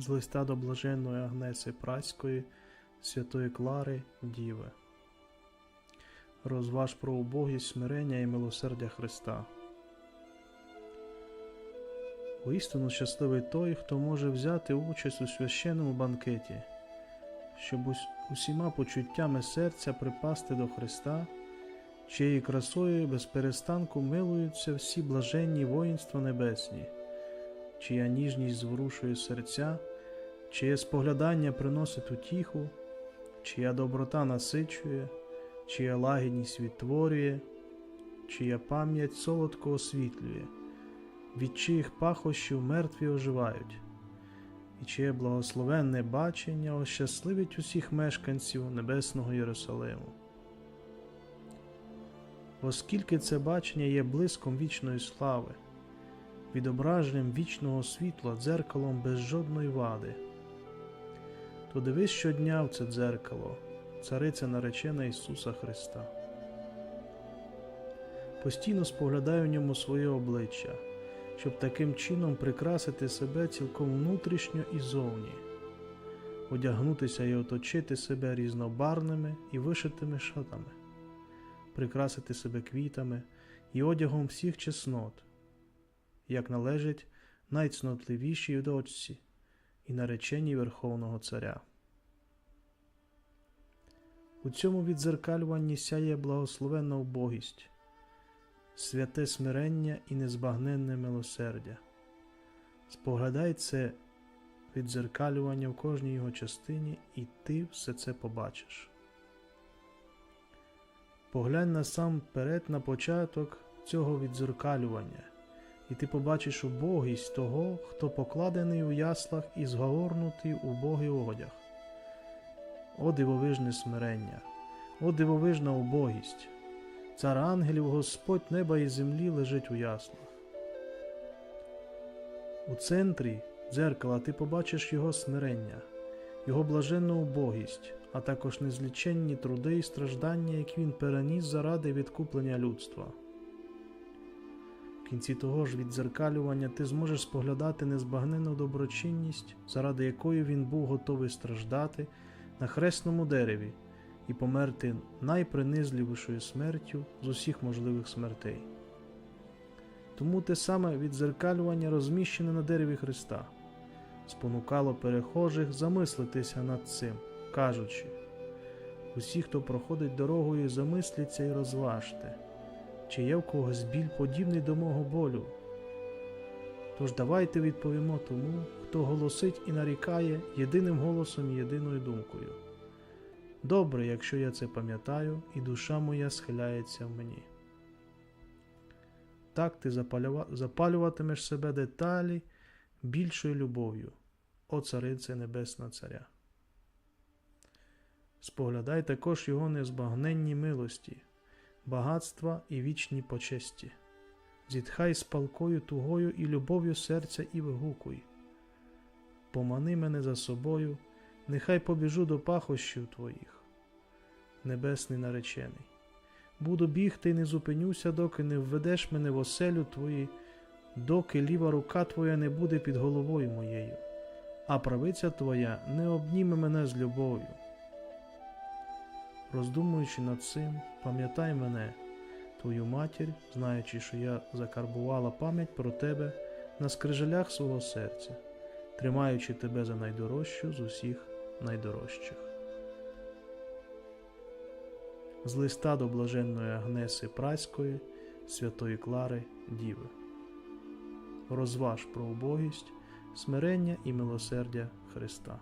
з листа до блаженної Агнеси Праської, Святої Клари Діви. Розваж про убогість смирення і милосердя Христа. Воістину щасливий той, хто може взяти участь у священному банкеті, щоб усіма почуттями серця припасти до Христа, чиєю красою без перестанку милуються всі блаженні воїнства небесні, чия ніжність зворушує серця, чиє споглядання приносить утіху, чия доброта насичує, чия лагідність відтворює, чия пам'ять солодко освітлює, від чиїх пахощів мертві оживають, і чиє благословенне бачення ощасливить усіх мешканців небесного Єрусалиму. Оскільки це бачення є блиском вічної слави, відображенням вічного світла дзеркалом без жодної вади, то дивись щодня в це дзеркало, цариця наречена Ісуса Христа. Постійно споглядай у ньому своє обличчя, щоб таким чином прикрасити себе цілком внутрішньо і зовні, одягнутися і оточити себе різнобарними і вишитими шатами прикрасити себе квітами і одягом всіх чеснот, як належить найцнотливішій дочці і нареченій Верховного Царя. У цьому відзеркалюванні сяє благословенна убогість, святе смирення і незбагненне милосердя. Споглядай це відзеркалювання в кожній його частині, і ти все це побачиш. Поглянь насамперед на початок цього відзеркалювання, і ти побачиш убогість того, хто покладений у яслах і згорнутий у убогий одяг. О дивовижне смирення, о дивовижна убогість! Цар ангелів Господь неба і землі лежить у яслах. У центрі дзеркала ти побачиш його смирення, його блаженну убогість, а також незліченні труди і страждання, які він переніс заради відкуплення людства. Кінці того ж віддзеркалювання ти зможеш споглядати незбагненну доброчинність, заради якої він був готовий страждати на хресному дереві і померти найпринизливішою смертю з усіх можливих смертей. Тому те саме віддзеркалювання розміщене на дереві Христа, спонукало перехожих замислитися над цим кажучи, усі, хто проходить дорогою, замисліться і розважте, чи є в когось біль подібний до мого болю. Тож давайте відповімо тому, хто голосить і нарікає єдиним голосом і єдиною думкою. Добре, якщо я це пам'ятаю, і душа моя схиляється в мені. Так ти запалюватимеш себе деталі більшою любов'ю, о царице Небесна Царя. Споглядай також його незбагненні милості, багатства і вічні почесті. Зітхай з палкою тугою і любов'ю серця і вигукуй. Помани мене за собою, нехай побіжу до пахощів твоїх, небесний наречений. Буду бігти і не зупинюся, доки не введеш мене в оселю твої, доки ліва рука твоя не буде під головою моєю, а правиця твоя не обніме мене з любов'ю. Роздумуючи над цим, пам'ятай мене, твою матір, знаючи, що я закарбувала пам'ять про тебе на скрижалях свого серця, тримаючи тебе за найдорожчу з усіх найдорожчих. З листа до блаженної Агнеси Праської, Святої Клари Діви. Розваж про убогість, смирення і милосердя Христа.